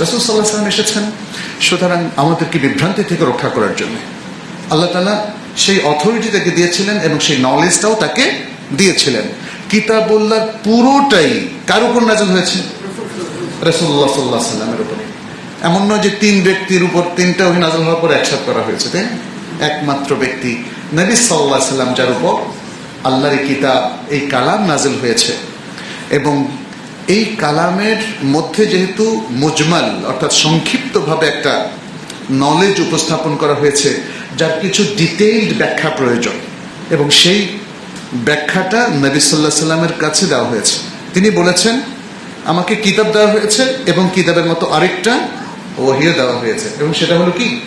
রসুল সাল্লাহ সাল্লাম এসেছেন সুতরাং আমাদেরকে বিভ্রান্তি থেকে রক্ষা করার জন্য। আল্লাহ তালা সেই অথরিটি তাকে দিয়েছিলেন এবং সেই নলেজটাও তাকে দিয়েছিলেন। কিতাবুল্লাহ পুরোটাই কার উপর নাজল হয়েছে? রসুল্লাহ সাল্লাহ সাল্লামের উপরে। এমন নয় যে তিন ব্যক্তির উপর তিনটা ওই নাজল হওয়ার পর একসাথ করা হয়েছে, তাই একমাত্র ব্যক্তি, নবী সাল্লাহ সাল্লাম যার উপর আল্লাহর কিতাব, এই কালাম নাজল হয়েছে। এবং এই কালামের মধ্যে যেহেতু মুজমাল, অর্থাৎ সংক্ষিপ্তভাবে একটা নলেজ উপস্থাপন করা হয়েছে, যার কিছু ডিটেইলড ব্যাখ্যা প্রয়োজন। এবং সেই ব্যাখ্যাটা নবী সাল্লাহ সাল্লামের কাছে দেওয়া হয়েছে। তিনি বলেছেন, আমাকে কিতাব দেওয়া হয়েছে এবং কিতাবের মতো আরেকটা ওহিও দেওয়া হয়েছে। এবং সেটা হলো কি?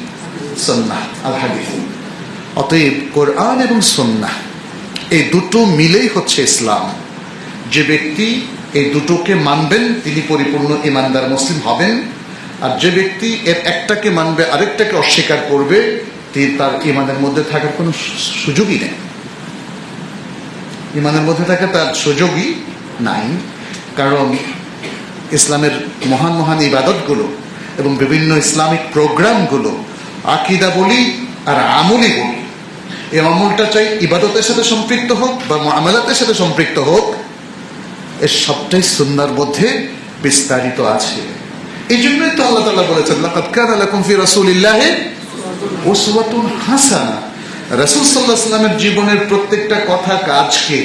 সন্ন্যাহ আল অতএব কোরআন এবং সন্ন্যাহ এই দুটো মিলেই হচ্ছে ইসলাম। যে ব্যক্তি এই দুটোকে মানবেন, তিনি পরিপূর্ণ ইমানদার মুসলিম হবেন। আর যে ব্যক্তি এর একটাকে মানবে, আরেকটাকে অস্বীকার করবে, তিনি তার ইমানের মধ্যে থাকার কোনো সুযোগই নেই। ইমানের মধ্যে থাকা তার সুযোগই নাই। কারণ ইসলামের মহান মহান ইবাদতগুলো এবং বিভিন্ন ইসলামিক প্রোগ্রামগুলো, আকিদা বলি আর আমলি বলি, এই আমলটা চাই ইবাদতের সাথে সম্পৃক্ত হোক বা আমালাতের সাথে সম্পৃক্ত হোক এর সবটাই সুন্নার মধ্যে বিস্তারিত আছে। এই জন্যই তো আল্লাহ তাআলা বলেছেন, লাকাদ কানা লাকুম ফি রাসূলিল্লাহি উসওয়াতুন হাসানা। সাল্লামের জীবনের প্রত্যেকটা কথা কাজকে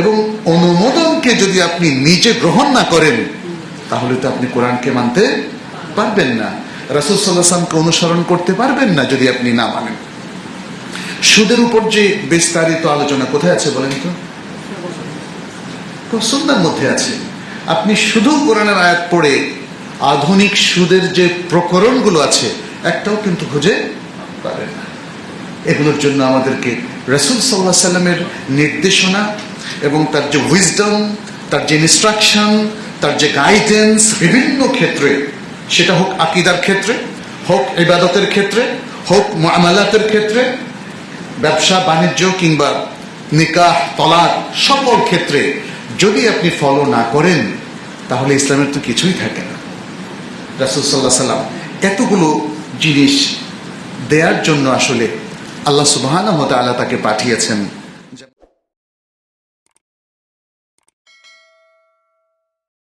এবং অনুমোদনকে যদি আপনি নিজে গ্রহণ না করেন, তাহলে তো আপনি কোরআনকে মানতে পারবেন না। রাসূল সাল্লামকে অনুসরণ করতে পারবেন না যদি আপনি না মানেন। সুদের উপর যে বিস্তারিত আলোচনা কোথায় আছে বলেন তো? সুন্দর মধ্যে আছে? আপনি শুধু কোরআনের আয়াত পড়ে আধুনিক সুদের যে প্রকরণগুলো আছে, একটাও কিন্তু খুঁজে পাবেন না। এগুলোর জন্য আমাদেরকে রসুল সাল্লাহ সাল্লামের নির্দেশনা এবং তার যে উইজডম তার যে ইনস্ট্রাকশন তার যে গাইডেন্স বিভিন্ন ক্ষেত্রে, সেটা হোক আকিদার ক্ষেত্রে, হোক ইবাদতের ক্ষেত্রে, হোক আমালাতের ক্ষেত্রে, ব্যবসা, বাণিজ্য কিংবা নিকাহ, তলাক, সকল ক্ষেত্রে যদি আপনি ফলো না করেন, তাহলে ইসলামের তো কিছুই থাকে না। রাসুল সাল্লাহ সাল্লাম এতগুলো জিনিস দেওয়ার জন্য আসলে আল্লাহ সুবাহ তাকে পাঠিয়েছেন।